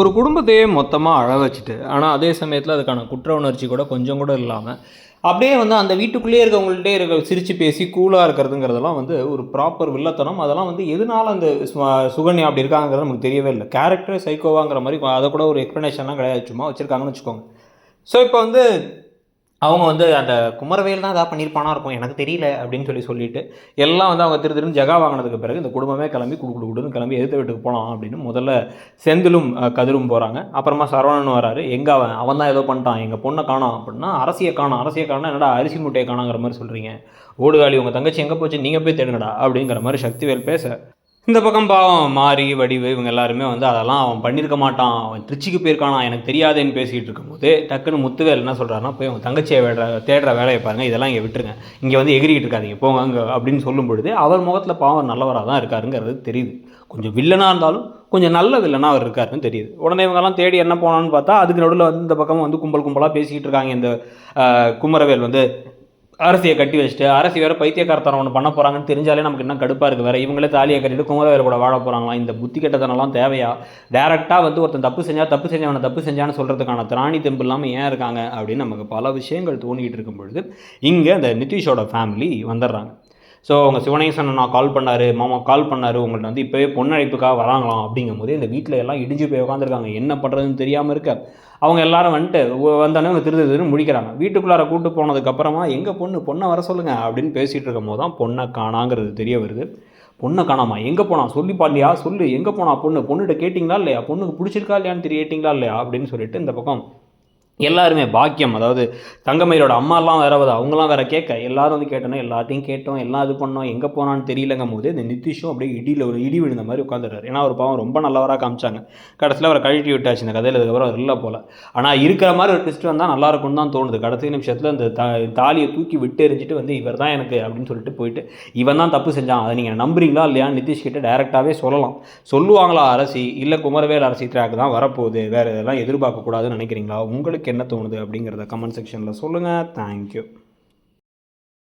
ஒரு குடும்பத்தையே மொத்தமாக அழ வச்சுட்டு ஆனால் அதே சமயத்தில் அதுக்கான குற்ற உணர்ச்சி கூட கொஞ்சம் கூட இல்லாமல் அப்படியே வந்து அந்த வீட்டுக்குள்ளேயே இருக்கவங்கள்ட்டே இருக்க சிரித்து பேசி கூலாக இருக்கிறதுங்கிறதெல்லாம் வந்து ஒரு ப்ராப்பர் வில்லத்தனம். அதெல்லாம் வந்து எதனால அந்த சுகன்யா அப்படி இருக்காங்கிறது நமக்கு தெரியவே இல்லை. கேரக்டர் சைக்கோவாங்கிற மாதிரி அதை கூட ஒரு எக்ஸ்ப்ளனேஷன்லாம் கிடையாது. சும்மா வச்சுருக்காங்கன்னு வச்சுக்கோங்க. ஸோ இப்போ வந்து அவங்க வந்து அந்த குமரவேல் தான் ஏதாவது பண்ணியிருப்பானா இருக்கும் எனக்கு தெரியல அப்படின்னு சொல்லி சொல்லிட்டு எல்லாம் வந்து அவங்க திரு திருன்னு ஜகா வாங்கினதுக்கு பிறகு இந்த குடும்பமே கிளம்பி குடு குடு குடுன்னு கிளம்பி எதிர்த்த வீட்டுக்கு போகலாம் அப்படின்னு முதல்ல செந்திலும் கதிரும் போகிறாங்க அப்புறமா சரவணன் வராரு. எங்கே அவன்? அவன் தான் ஏதோ பண்ணிட்டான். எங்கள் பொண்ணை காணோம் அப்படின்னா அரசியை காணும். அரசியை காணும் என்னடா அரிசி மூட்டையை காணாங்கிற மாதிரி சொல்கிறீங்க ஓடுகாலி உங்கள் தங்கச்சி எங்கே போச்சு? நீங்கள் போய் தேடுங்கடா அப்படிங்கிற மாதிரி சக்திவேல் பேச இந்த பக்கம் பாவம் மாறி வடிவு இவங்க எல்லாருமே வந்து அதெல்லாம் அவன் பண்ணியிருக்க மாட்டான். அவன் திருச்சிக்கு போயிருக்கானா எனக்கு தெரியாதேன்னு பேசிகிட்டு இருக்கும்போது டக்குன்னு முத்துவேல் என்ன சொல்கிறாருன்னா போய் அவங்க தங்கச்சியை வேடுற தேடுற வேலையை பாருங்கள் இதெல்லாம் இங்கே விட்டுருங்க. இங்கே வந்து எகிரிக்கிட்டு இருக்காதிங்க போங்க அங்கே அப்படின்னு சொல்லும் பொழுது அவர் முகத்தில் பாவம் நல்லவராக தான் இருக்காருங்கிறது தெரியுது. கொஞ்சம் வில்லனாக இருந்தாலும் கொஞ்சம் நல்ல வில்லனாக அவர் இருக்காருன்னு தெரியுது. உடனே இவங்கெல்லாம் தேடி என்ன போனான்னு பார்த்தா அதுக்கு நடுவில் வந்து இந்த பக்கம் வந்து கும்பல் கும்பலாக பேசிக்கிட்டு இருக்காங்க இந்த குமரவேல் வந்து அரசியை கட்டி வச்சுட்டு அரசி வேறு பைத்தியக்காரத்தனம் ஒன்று பண்ண போகிறாங்கன்னு தெரிஞ்சாலே நமக்கு என்ன கடுப்பாக இருக்குது வேறு இவங்களே தாலியை கட்டிட்டு குமரவேல் கூட வாழ போகிறாங்களா இந்த புத்தி கெட்டதனெல்லாம் தேவையா? டேரெக்டாக வந்து ஒருத்தன் தப்பு செஞ்சால் தப்பு செஞ்சவனை தப்பு செஞ்சான்னு சொல்கிறதுக்கான திராணி தெம்பு இல்லாமல் ஏன் இருக்காங்க அப்படின்னு நமக்கு பல விஷயங்கள் தோணிக்கிட்டு இருக்கும் பொழுது இங்கே அந்த நிதிஷோட ஃபேமிலி வந்துடுறாங்க. ஸோ அவங்க சிவனேசன் நான் கால் பண்ணாரு மாமா கால் பண்ணாரு உங்கள்ட்ட வந்து இப்போவே பொண்ணழைப்புக்காக வராங்களாம் அப்படிங்கும் போது இந்த வீட்டில் எல்லாம் இடிஞ்சு போய் உட்காந்துருக்காங்க என்ன பண்ணுறதுன்னு தெரியாமல் இருக்க. அவங்க எல்லாரும் வந்துட்டு வந்தோடனே அவங்க திரு திருன்னு முடிக்கிறாங்க வீட்டுக்குள்ளார கூட்டு போனதுக்கப்புறமா எங்கள் பொண்ணு பொண்ணை வர சொல்லுங்கள் அப்படின்னு பேசிகிட்டு இருக்கும் போது தான் பொண்ணை காணாங்கிறது தெரிய வருது. பொண்ணை காணாமா? எங்கே போனா? சொல்லி பாலியா சொல்லு. எங்கே போனா பொண்ணு? பொண்ணுகிட்ட கேட்டிங்களா இல்லையா? பொண்ணுக்கு பிடிச்சிருக்கா இல்லையான்னு தெரிய கேட்டிங்களா இல்லையா? அப்படின்னு சொல்லிட்டு இந்த பக்கம் எல்லாருமே பாக்கியம். அதாவது தங்கமயிலோட அம்மாலாம் வேற வருது அவங்களாம் வேற கேட்க எல்லாரும் வந்து கேட்டோன்னா எல்லாத்தையும் கேட்டோம் எல்லாம் இது பண்ணோம் எங்கே போனான்னு தெரியலங்கும் போது இந்த நிதிஷும் அப்படியே இடியில் ஒரு இடி விழுந்த மாதிரி உட்காந்துறாரு ஏன்னா ஒரு பாவம் ரொம்ப நல்லவராக காமிச்சாங்க. கடைசியில் அவரை கழட்டி விட்டாச்சு இந்த கதையில் அதுக்கப்புறம் அவர் இல்லை போல. ஆனால் இருக்கிற மாதிரி ஒரு ட்விஸ்ட் வந்தால் நல்லா இருக்கும்னு தான் தோணுது. கடைசி நிமிஷத்தில் இந்த தாலியை தூக்கி விட்டு எரிஞ்சிட்டு வந்து இவர் தான் எனக்கு அப்படின்னு சொல்லிட்டு போயிட்டு இவன் தான் தப்பு செஞ்சான். அதை நீங்கள் நம்புறீங்களா இல்லையா நிதிஷ் கிட்ட டேரெக்டாகவே சொல்லலாம். சொல்லுவாங்களா அரசி இல்லை குமரவேல் அரசி ட்ராக் தான் வரப்போகுது. வேறு இதெல்லாம் எதிர்பார்க்கக்கூடாதுன்னு நினைக்கிறீங்களா? உங்களுக்கு உங்களுக்கு என்ன தோணுது அப்படிங்கிறத கமெண்ட் செக்ஷனில் சொல்லுங்கள் தேங்க்யூ